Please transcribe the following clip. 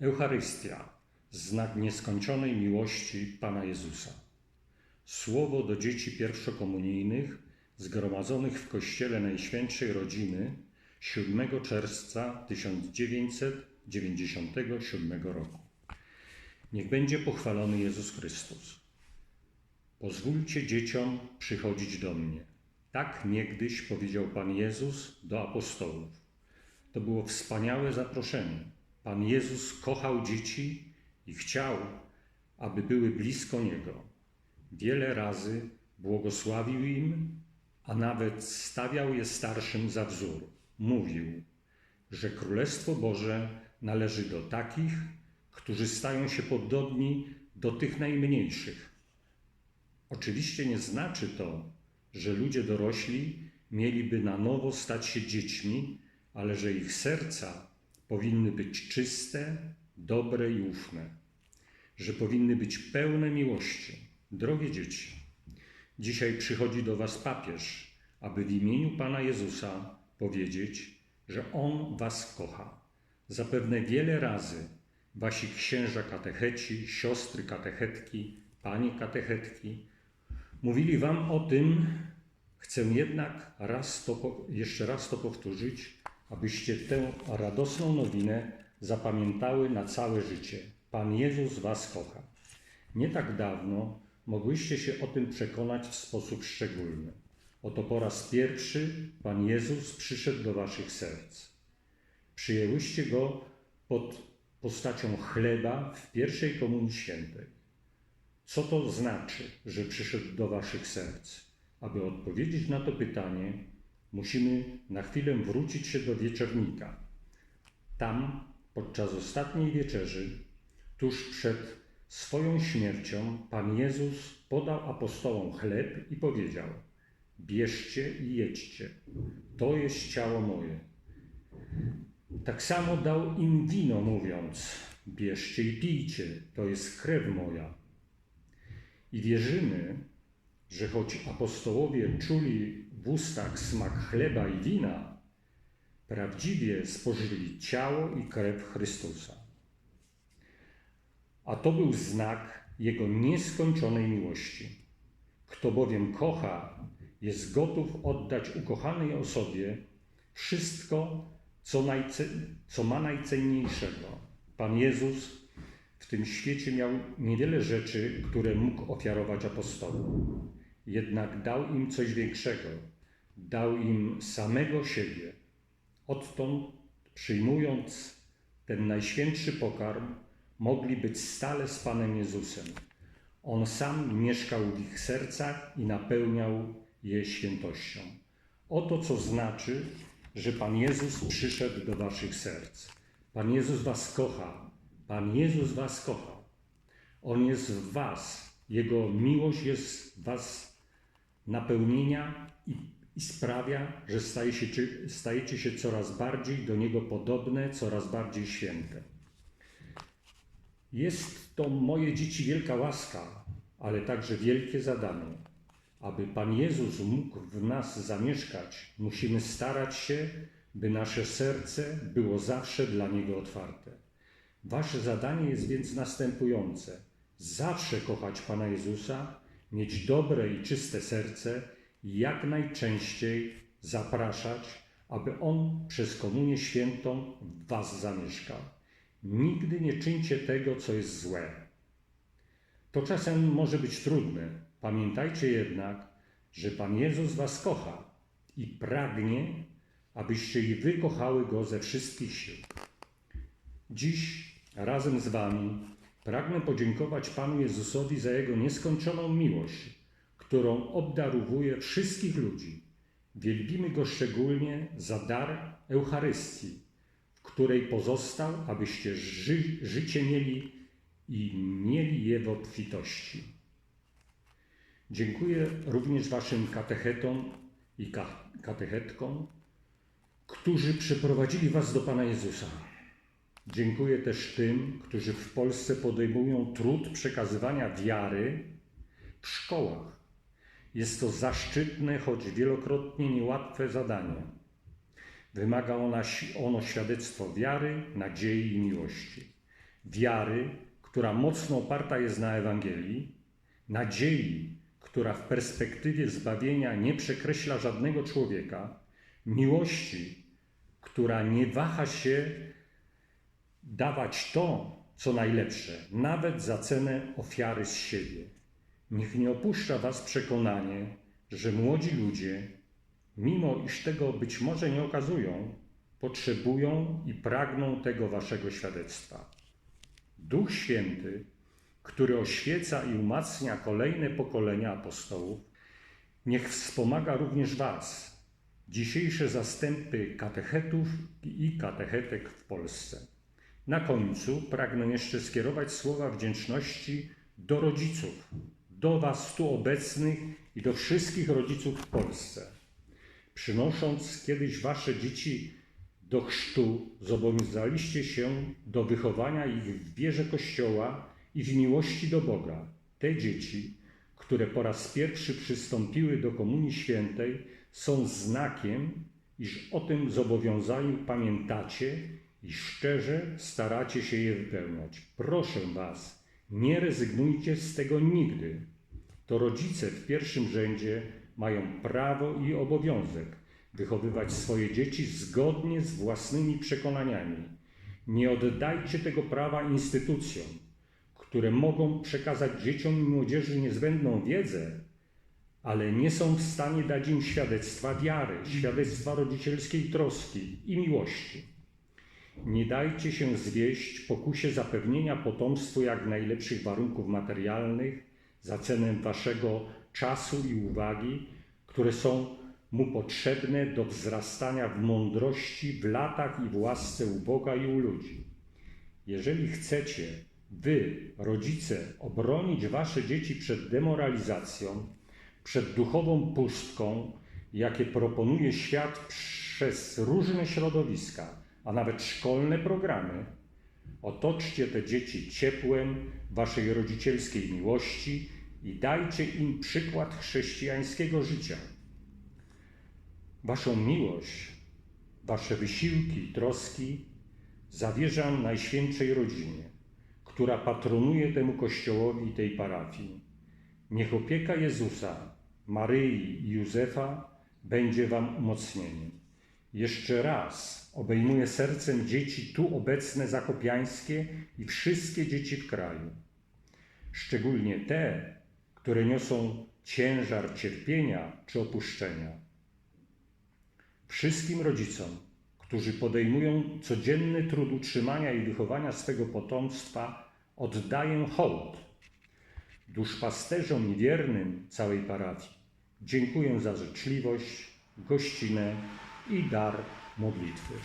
Eucharystia, znak nieskończonej miłości Pana Jezusa. Słowo do dzieci pierwszokomunijnych zgromadzonych w Kościele Najświętszej Rodziny 7 czerwca 1997 roku. Niech będzie pochwalony Jezus Chrystus. Pozwólcie dzieciom przychodzić do mnie. Tak niegdyś powiedział Pan Jezus do apostołów. To było wspaniałe zaproszenie. Pan Jezus kochał dzieci i chciał, aby były blisko Niego. Wiele razy błogosławił im, a nawet stawiał je starszym za wzór. Mówił, że Królestwo Boże należy do takich, którzy stają się podobni do tych najmniejszych. Oczywiście nie znaczy to, że ludzie dorośli mieliby na nowo stać się dziećmi, ale że ich serca powinny być czyste, dobre i ufne, że powinny być pełne miłości. Drogie dzieci, dzisiaj przychodzi do Was papież, aby w imieniu Pana Jezusa powiedzieć, że On Was kocha. Zapewne wiele razy Wasi księża katecheci, siostry katechetki, panie katechetki mówili Wam o tym, chcę jednak raz to, jeszcze raz to powtórzyć, abyście tę radosną nowinę zapamiętały na całe życie. Pan Jezus Was kocha. Nie tak dawno mogłyście się o tym przekonać w sposób szczególny. Oto po raz pierwszy Pan Jezus przyszedł do Waszych serc. Przyjęłyście Go pod postacią chleba w pierwszej Komunii Świętej. Co to znaczy, że przyszedł do Waszych serc? Aby odpowiedzieć na to pytanie, musimy na chwilę wrócić się do wieczornika. Tam, podczas ostatniej wieczerzy, tuż przed swoją śmiercią, Pan Jezus podał apostołom chleb i powiedział: Bierzcie i jedźcie, to jest ciało moje. Tak samo dał im wino, mówiąc: Bierzcie i pijcie, to jest krew moja. I wierzymy, że choć apostołowie czuli w ustach smak chleba i wina, prawdziwie spożyli ciało i krew Chrystusa. A to był znak Jego nieskończonej miłości. Kto bowiem kocha, jest gotów oddać ukochanej osobie wszystko, co, co ma najcenniejszego. Pan Jezus w tym świecie miał niewiele rzeczy, które mógł ofiarować apostołom. Jednak dał im coś większego. Dał im samego siebie. Odtąd, przyjmując ten najświętszy pokarm, mogli być stale z Panem Jezusem. On sam mieszkał w ich sercach i napełniał je świętością. Oto co znaczy, że Pan Jezus przyszedł do waszych serc. Pan Jezus was kocha. Pan Jezus was kocha. On jest w was. Jego miłość jest w was napełnienia i, i sprawia, że staje się, stajecie się coraz bardziej do Niego podobne, coraz bardziej święte. Jest to moje dzieci wielka łaska, ale także wielkie zadanie. Aby Pan Jezus mógł w nas zamieszkać, musimy starać się, by nasze serce było zawsze dla Niego otwarte. Wasze zadanie jest więc następujące: zawsze kochać Pana Jezusa, mieć dobre i czyste serce jak najczęściej zapraszać, aby On przez Komunię Świętą w Was zamieszkał. Nigdy nie czyńcie tego, co jest złe. To czasem może być trudne. Pamiętajcie jednak, że Pan Jezus Was kocha i pragnie, abyście i wy kochały Go ze wszystkich sił. Dziś razem z Wami pragnę podziękować Panu Jezusowi za Jego nieskończoną miłość, którą obdarowuje wszystkich ludzi. Wielbimy Go szczególnie za dar Eucharystii, w której pozostał, abyście ży życie mieli i mieli je w obfitości. Dziękuję również Waszym katechetom i katechetkom, którzy przyprowadzili Was do Pana Jezusa. Dziękuję też tym, którzy w Polsce podejmują trud przekazywania wiary w szkołach. Jest to zaszczytne, choć wielokrotnie niełatwe zadanie. Wymaga ona, ono świadectwo wiary, nadziei i miłości. wiary, która mocno oparta jest na Ewangelii, nadziei, która w perspektywie zbawienia nie przekreśla żadnego człowieka, miłości, która nie waha się dawać to, co najlepsze, nawet za cenę ofiary z siebie. Niech nie opuszcza Was przekonanie, że młodzi ludzie, mimo iż tego być może nie okazują, potrzebują i pragną tego Waszego świadectwa. Duch Święty, który oświeca i umacnia kolejne pokolenia apostołów, niech wspomaga również Was, dzisiejsze zastępy katechetów i katechetek w Polsce. Na końcu pragnę jeszcze skierować słowa wdzięczności do rodziców, do Was tu obecnych i do wszystkich rodziców w Polsce. Przynosząc kiedyś Wasze dzieci do chrztu, zobowiązaliście się do wychowania ich w wierze Kościoła i w miłości do Boga. Te dzieci, które po raz pierwszy przystąpiły do Komunii Świętej, są znakiem, iż o tym zobowiązaniu pamiętacie i szczerze staracie się je wypełniać. Proszę Was, nie rezygnujcie z tego nigdy. To rodzice w pierwszym rzędzie mają prawo i obowiązek wychowywać swoje dzieci zgodnie z własnymi przekonaniami. Nie oddajcie tego prawa instytucjom, które mogą przekazać dzieciom i młodzieży niezbędną wiedzę, ale nie są w stanie dać im świadectwa wiary, świadectwa rodzicielskiej troski i miłości. Nie dajcie się zwieść pokusie zapewnienia potomstwu jak najlepszych warunków materialnych za cenę waszego czasu i uwagi, które są mu potrzebne do wzrastania w mądrości, w latach i w łasce u Boga i u ludzi. Jeżeli chcecie, wy, rodzice, obronić wasze dzieci przed demoralizacją, przed duchową pustką, jakie proponuje świat przez różne środowiska, a nawet szkolne programy, otoczcie te dzieci ciepłem waszej rodzicielskiej miłości i dajcie im przykład chrześcijańskiego życia. Waszą miłość, wasze wysiłki i troski zawierzam Najświętszej Rodzinie, która patronuje temu Kościołowi i tej parafii. Niech opieka Jezusa, Maryi i Józefa będzie wam umocnieniem. Jeszcze raz obejmuję sercem dzieci tu obecne zakopiańskie i wszystkie dzieci w kraju. Szczególnie te, które niosą ciężar cierpienia czy opuszczenia. Wszystkim rodzicom, którzy podejmują codzienny trud utrzymania i wychowania swego potomstwa, oddaję hołd. Duszpasterzom i wiernym całej parafii dziękuję za życzliwość, gościnę i dar modlitwy.